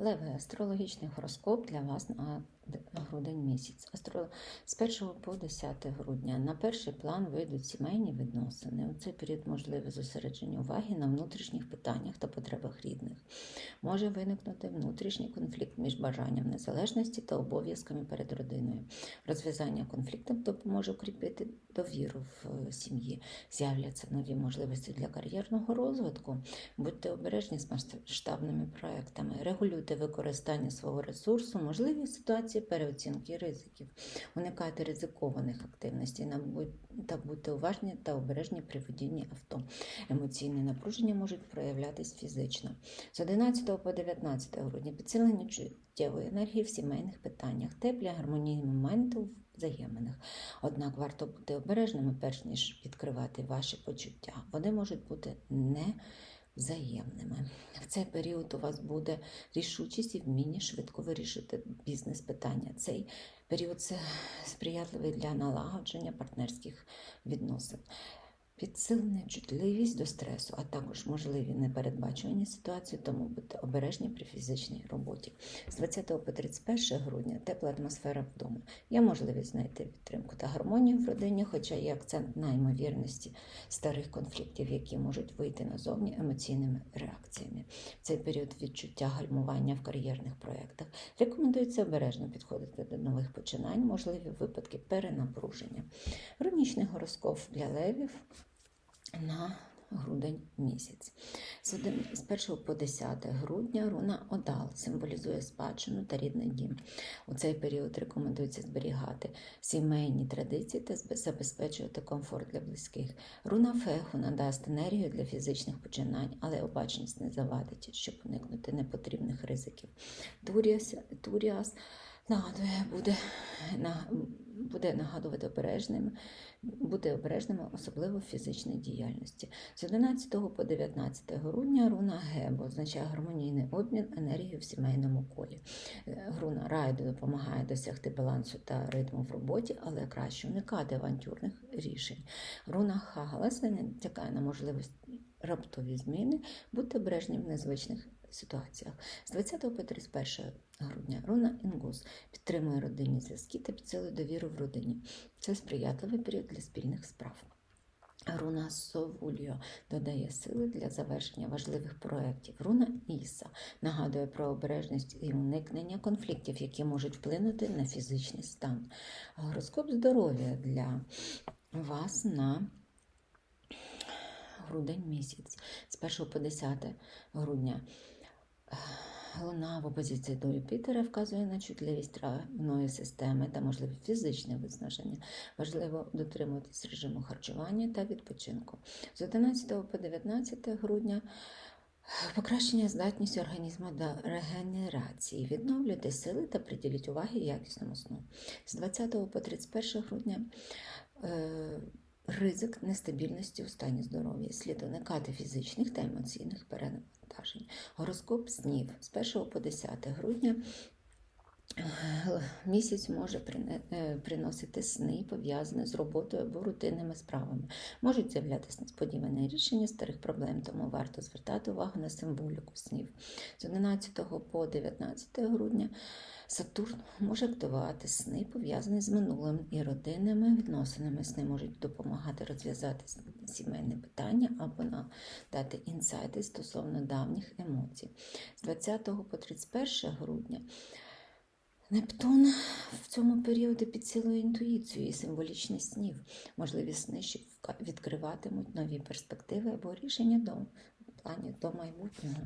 Леве астрологічний гороскоп для вас на грудень місяць. Астро... З 1 по 10 грудня на перший план вийдуть сімейні відносини. У цей період можливе зосередження уваги на внутрішніх питаннях та потребах рідних. Може виникнути внутрішній конфлікт між бажанням незалежності та обов'язками перед родиною. Розв'язання конфлікту допоможе укріпити довіру в е, сім'ї. З'являться нові можливості для кар'єрного розвитку. Будьте обережні з масштабними проектами, регулюйте використання свого ресурсу, можливі ситуації переоцінки ризиків, уникайте ризикованих активностей та будьте уважні та обережні при водінні авто. Емоційне напруження можуть проявлятись фізично. З 11 по 19 грудня підсилення чуттєвої енергії в сімейних питаннях, теплі гармонійні моменти в взаєминах. Однак варто бути обережними, перш ніж відкривати ваші почуття. Вони можуть бути не взаємними. В цей період у вас буде рішучість і вміння швидко вирішити бізнес-питання. Цей період це сприятливий для налагодження партнерських відносин. Підсилена чутливість до стресу, а також можливі непередбачувані ситуації, тому будьте обережні при фізичній роботі. З 20 по 31 грудня тепла атмосфера вдома. Є можливість знайти підтримку та гармонію в родині, хоча є акцент на ймовірності старих конфліктів, які можуть вийти назовні емоційними реакціями. В цей період відчуття гальмування в кар'єрних проєктах рекомендується обережно підходити до нових починань, можливі випадки перенапруження. Рунічний гороскоп для левів на грудень місяць. З один- З 1 по 10 грудня руна Одал символізує спадщину та рідний дім. У цей період рекомендується зберігати сімейні традиції та забезпечувати комфорт для близьких. Руна Феху надасть енергію для фізичних починань, але обачність не завадить, щоб уникнути непотрібних ризиків. Туріас, Туріас нагадує, буде, на, буде нагадувати обережними, бути обережними, особливо в фізичній діяльності. З 11 по 19 грудня руна Гебо означає гармонійний обмін енергією в сімейному колі. Е, Руна Райду допомагає досягти балансу та ритму в роботі, але краще уникати авантюрних рішень. Руна Хагалеса натякає на можливість раптові зміни, будьте обережні в незвичних ситуаціях. З 20 по 31 грудня руна Інгус підтримує родинні зв'язки та підсилює довіру в родині. Це сприятливий період для спільних справ. Руна Совульо додає сили для завершення важливих проєктів. Руна Іса нагадує про обережність і уникнення конфліктів, які можуть вплинути на фізичний стан. Гороскоп здоров'я для вас на грудень місяць з 1 по 10 грудня. Луна в опозиції до Юпітера вказує на чутливість травної системи та можливе фізичне виснаження. Важливо дотримуватись режиму харчування та відпочинку. З 11 по 19 грудня покращення здатності організму до регенерації. Відновлюйте сили та приділіть уваги якісному сну. З 20 по 31 грудня. Ризик нестабільності у стані здоров'я, слід уникати фізичних та емоційних перенавантажень. Гороскоп снів з 1 по 10 грудня місяць може е, приносити сни, пов'язані з роботою або рутинними справами. Можуть з'являтися несподівані рішення старих проблем, тому варто звертати увагу на символіку снів. З 11 по 19 грудня Сатурн може активувати сни, пов'язані з минулим і родинними відносинами. Сни можуть допомагати розв'язати сімейне питання або надати інсайти стосовно давніх емоцій. З 20 по 31 грудня Нептун в цьому періоді підсилує інтуїцію і символічність снів. Можливі сни, що відкриватимуть нові перспективи або рішення до в плані до майбутнього.